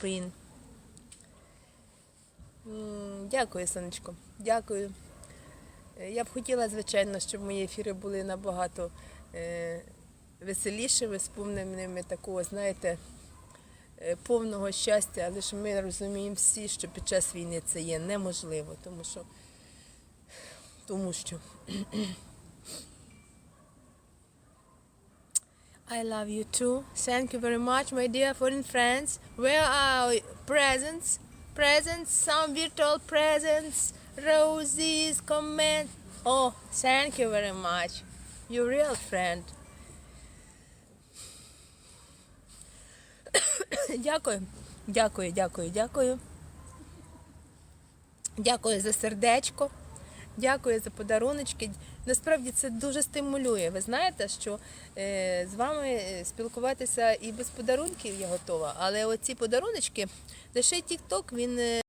spring. Дякую, сонечко. Дякую. Е, Я б хотіла, звичайно, щоб мої ефіри були набагато е, веселішими, сповненими такого, знаєте, е, повного щастя, але ж ми розуміємо всі, що під час війни це є неможливо, тому що, тому що I love you too. Thank you very much, my dear foreign friends. Where are presents? Presents, some virtual presents, roses, comment. Oh, thank you very much. You real friend. дякую, дякую, дякую, дякую. Дякую за сердечко. Дякую за подаруночки. Насправді це дуже стимулює. Ви знаєте, що е, з вами е, спілкуватися і без подарунків я готова, але оці подаруночки, лише TikTok, він. е,